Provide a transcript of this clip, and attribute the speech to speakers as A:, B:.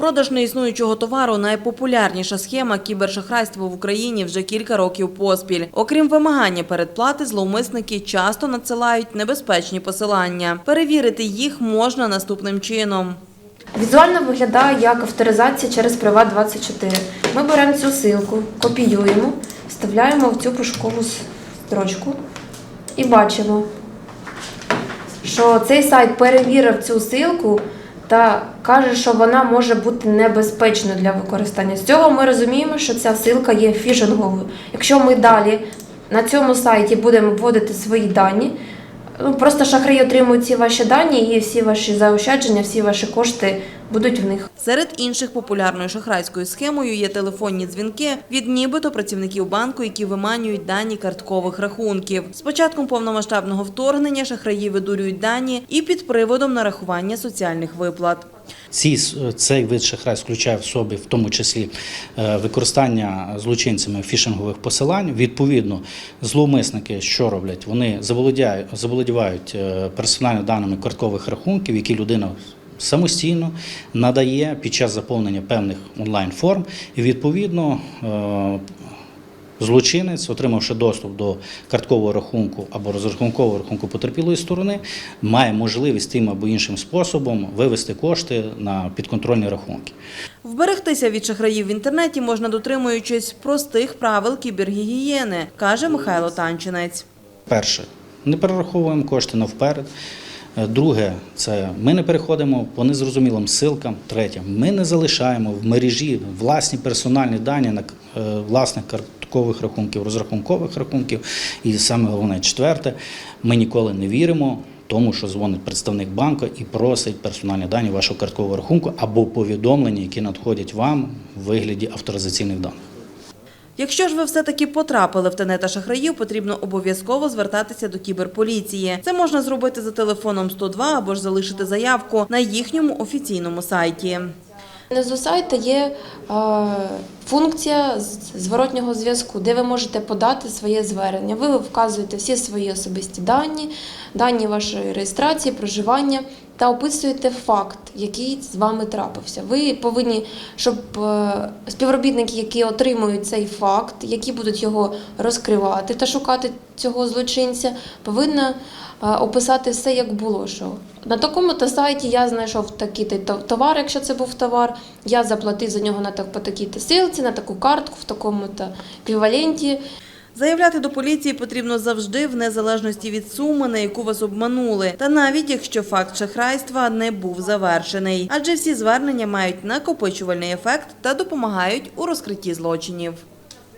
A: Продаж неіснуючого товару найпопулярніша схема кібершахрайства в Україні вже кілька років поспіль. Окрім вимагання передплати, зловмисники часто надсилають небезпечні посилання. Перевірити їх можна наступним чином.
B: Візуально виглядає як авторизація через Приват24. Ми беремо цю ссылку, копіюємо, вставляємо в цю пошукову строчку і бачимо, що цей сайт перевірив цю ссылку та каже, що вона може бути небезпечною для використання. З цього ми розуміємо, що ця силка є фішинговою. Якщо ми далі на цьому сайті будемо вводити свої дані, ну просто шахраї отримують ці ваші дані і всі ваші заощадження, всі ваші кошти будуть в них.
A: Серед інших популярною шахрайською схемою є телефонні дзвінки від нібито працівників банку, які виманюють дані карткових рахунків. З початком повномасштабного вторгнення шахраї видурюють дані і під приводом нарахування соціальних виплат.
C: Ці, цей вид шахрайств включає в собі в тому числі е, використання злочинцями фішингових посилань. Відповідно, зловмисники що роблять? Вони заволодяють, заволодівають е, персональними даними карткових рахунків, які людина самостійно надає під час заповнення певних онлайн-форм, і відповідно. е, Злочинець, отримавши доступ до карткового рахунку або розрахункового рахунку потерпілої сторони, має можливість тим або іншим способом вивести кошти на підконтрольні рахунки.
A: Вберегтися від шахраїв в інтернеті можна дотримуючись простих правил кібергігієни, каже Михайло Танчинець.
C: Перше, не перераховуємо кошти навперед. Е, Друге, це ми не переходимо по незрозумілим ссилкам. Третє, ми не залишаємо в мережі власні персональні дані на е, власних карткових рахунків, розрахункових рахунків. І саме головне, четверте, ми ніколи не віримо. Тому що дзвонить представник банку і просить персональні дані вашого карткового рахунку або повідомлення, які надходять вам в вигляді авторизаційних даних.
A: Якщо ж ви все-таки потрапили в тенета шахраїв, потрібно обов'язково звертатися до кіберполіції. Це можна зробити за телефоном 102 або ж залишити заявку на їхньому офіційному сайті.
B: Внизу сайту є е, функція зворотнього зв'язку, де ви можете подати своє звернення. Ви вказуєте всі свої особисті дані, дані вашої реєстрації, проживання та описуєте факт, який з вами трапився. Ви повинні, щоб е, співробітники, які отримують цей факт, які будуть його розкривати та шукати цього злочинця, повинні е, описати все, як було. Що на такому-то сайті я знайшов такий-то товар, якщо це був товар, я заплатив за нього на так, по такій-то силці, на таку картку, в такому-то еквіваленті.
A: Заявляти до поліції потрібно завжди в незалежності від суми, на яку вас обманули, та навіть якщо факт шахрайства не був завершений, адже всі звернення мають накопичувальний ефект та допомагають у розкритті злочинів.